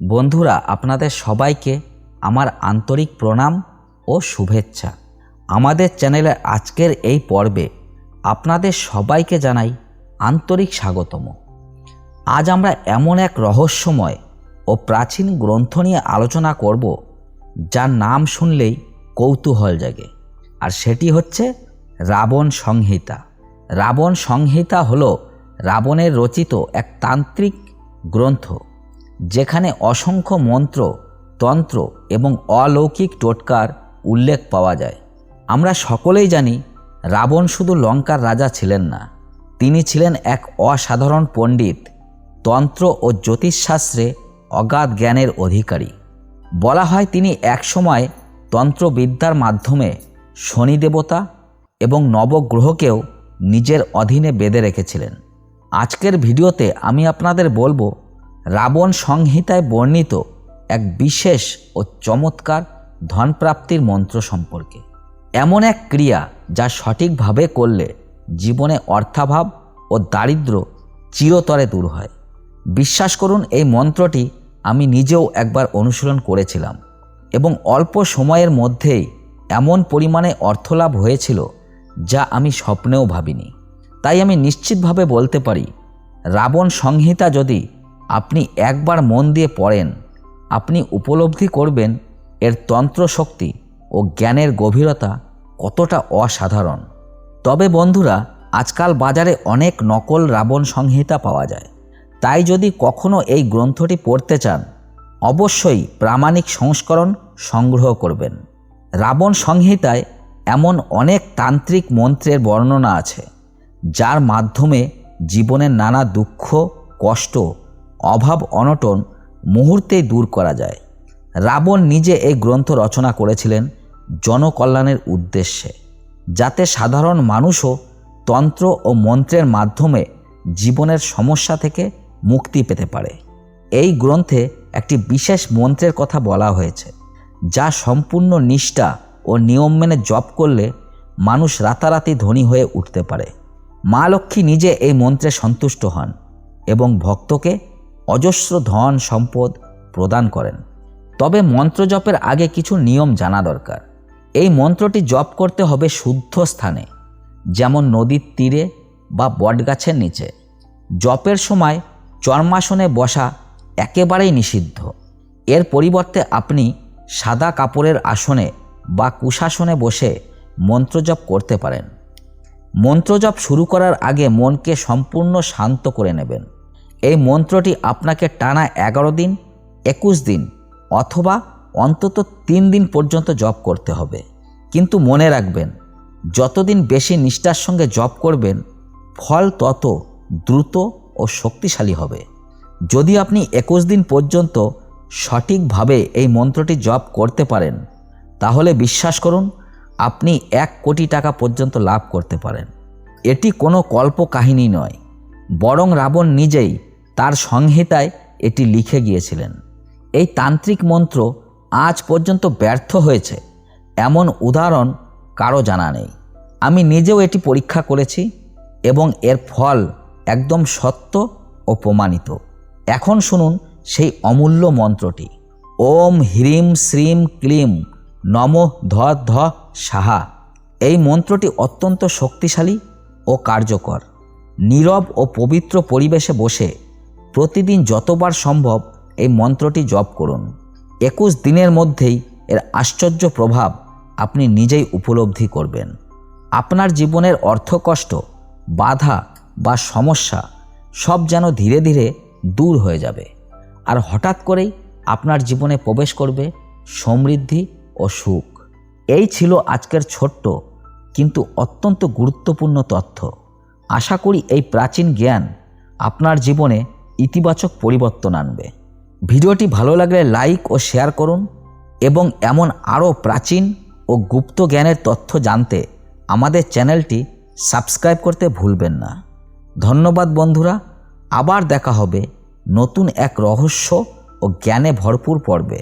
বন্ধুরা, আপনাদের সবাইকে আমার আন্তরিক প্রণাম ও শুভেচ্ছা। আমাদের চ্যানেলের আজকের এই পর্বে আপনাদের সবাইকে জানাই আন্তরিক স্বাগতম। আজ আমরা এমন এক রহস্যময় ও প্রাচীন গ্রন্থ নিয়ে আলোচনা করব, যার নাম শুনলেই কৌতূহল জাগে, আর সেটি হচ্ছে রাবণ সংহিতা। রাবণ সংহিতা হলো রাবণের রচিত এক তান্ত্রিক গ্রন্থ। যেখানে অসংখ্য মন্ত্র, তন্ত্র এবং অলৌকিক টোটকার উল্লেখ পাওয়া যায়। আমরা সকলেই জানি, রাবণ শুধু লঙ্কার রাজা ছিলেন না। তিনি ছিলেন এক অসাধারণ পণ্ডিত, তন্ত্র ও জ্যোতিষশাস্ত্রে অগাধ জ্ঞানের অধিকারী। বলা হয় তিনি একসময় তন্ত্রবিদ্যার মাধ্যমে শনি দেবতা এবং নবগ্রহকেও নিজের অধীনে বেঁধে রেখেছিলেন। আজকের ভিডিওতে আমি আপনাদের বলব রাবণ সংহিতায় বর্ণিত এক বিশেষ ও চমৎকার ধনপ্রাপ্তির মন্ত্র সম্পর্কে। এমন এক ক্রিয়া যা সঠিকভাবে করলে জীবনে অর্থাভাব ও দারিদ্র চিরতরে দূর হয়। বিশ্বাস করুন, এই মন্ত্রটি আমি নিজেও একবার অনুশীলন করেছিলাম এবং অল্প সময়ের মধ্যেই এমন পরিমাণে অর্থলাভ হয়েছিল যা আমি স্বপ্নেও ভাবিনি। তাই আমি নিশ্চিতভাবে বলতে পারি, রাবণ সংহিতা যদি আপনি একবার মন দিয়ে পড়েন। আপনি উপলব্ধি করবেন এর তন্ত্র শক্তি ও জ্ঞানের গভীরতা কতটা অসাধারণ। তবে বন্ধুরা, আজকাল বাজারে অনেক নকল রাবণ সংহিতা পাওয়া যায়। তাই যদি কখনও এই গ্রন্থটি পড়তে চান, অবশ্যই প্রামাণিক সংস্করণ সংগ্রহ করবেন। রাবণ সংহিতায় এমন অনেক তান্ত্রিক মন্ত্রের বর্ণনা আছে, যার মাধ্যমে জীবনের নানা দুঃখ, কষ্ট অভাব অনটন মুহূর্তেই দূর করা যায়। রাবণ নিজে এই গ্রন্থ রচনা করেছিলেন জনকল্যাণের উদ্দেশ্যে, যাতে সাধারণ মানুষও তন্ত্র ও মন্ত্রের মাধ্যমে জীবনের সমস্যা থেকে মুক্তি পেতে পারে। এই গ্রন্থে একটি বিশেষ মন্ত্রের কথা বলা হয়েছে, যা সম্পূর্ণ নিষ্ঠা ও নিয়ম মেনে জপ করলে মানুষ রাতারাতি ধনী হয়ে উঠতে পারে। মা লক্ষ্মী নিজে এই মন্ত্রে সন্তুষ্ট হন এবং ভক্তকে অজস্র ধন সম্পদ প্রদান করেন। তবে মন্ত্র জপের আগে কিছু নিয়ম জানা দরকার। এই মন্ত্রটি জপ করতে হবে শুদ্ধ স্থানে, যেমন নদীর তীরে বা বটগাছের নিচে। জপের সময় চর্মাসনে বসা একেবারেই নিষিদ্ধ। এর পরিবর্তে আপনি সাদা কাপড়ের আসনে বা কুশাসনে বসে মন্ত্রজপ করতে পারেন। মন্ত্রজপ শুরু করার আগে মনকে সম্পূর্ণ শান্ত করে নেবেন। এই মন্ত্রটি আপনাকে টানা এগারো দিন, একুশ দিন অথবা অন্তত তিন দিন পর্যন্ত জপ করতে হবে। কিন্তু মনে রাখবেন, যতদিন বেশি নিষ্ঠার সঙ্গে জপ করবেন, ফল তত দ্রুত ও শক্তিশালী হবে। যদি আপনি একুশ দিন পর্যন্ত সঠিকভাবে এই মন্ত্রটি জপ করতে পারেন, তাহলে বিশ্বাস করুন, আপনি এক কোটি টাকা পর্যন্ত লাভ করতে পারেন। এটি কোনো কল্প কাহিনী নয়, বরং রাবণ নিজেই তার সংহিতায় এটি লিখে গিয়েছিলেন। এই তান্ত্রিক মন্ত্র আজ পর্যন্ত ব্যর্থ হয়েছে। এমন উদাহরণ কারও জানা নেই। আমি নিজেও এটি পরীক্ষা করেছি এবং এর ফল একদম সত্য ও প্রমাণিত। এখন শুনুন সেই অমূল্য মন্ত্রটি। ওম হ্রিম শ্রীম ক্লিম নম ধ ধ সাহা। এই মন্ত্রটি অত্যন্ত শক্তিশালী ও কার্যকর। নীরব ও পবিত্র পরিবেশে বসে প্রতিদিন যতবার সম্ভব এই মন্ত্রটি জপ করুন। একুশ দিনের মধ্যেই এর আশ্চর্য প্রভাব আপনি নিজেই উপলব্ধি করবেন। আপনার জীবনের অর্থকষ্ট, বাধা বা সমস্যা সব যেন ধীরে ধীরে দূর হয়ে যাবে। আর হঠাৎ করেই আপনার জীবনে প্রবেশ করবে সমৃদ্ধি ও সুখ। এই ছিল আজকের ছোট্ট কিন্তু অত্যন্ত গুরুত্বপূর্ণ তথ্য। আশা করি এই প্রাচীন জ্ঞান আপনার জীবনে ইতিবাচক পরিবর্তন আনবে। ভিডিওটি ভালো লাগলে লাইক ও শেয়ার করুন এবং এমন আরও প্রাচীন ও গুপ্ত জ্ঞানের তথ্য জানতে আমাদের চ্যানেলটি সাবস্ক্রাইব করতে ভুলবেন না। ধন্যবাদ বন্ধুরা, আবার দেখা হবে নতুন এক রহস্য ও জ্ঞানে ভরপুর পর্বে।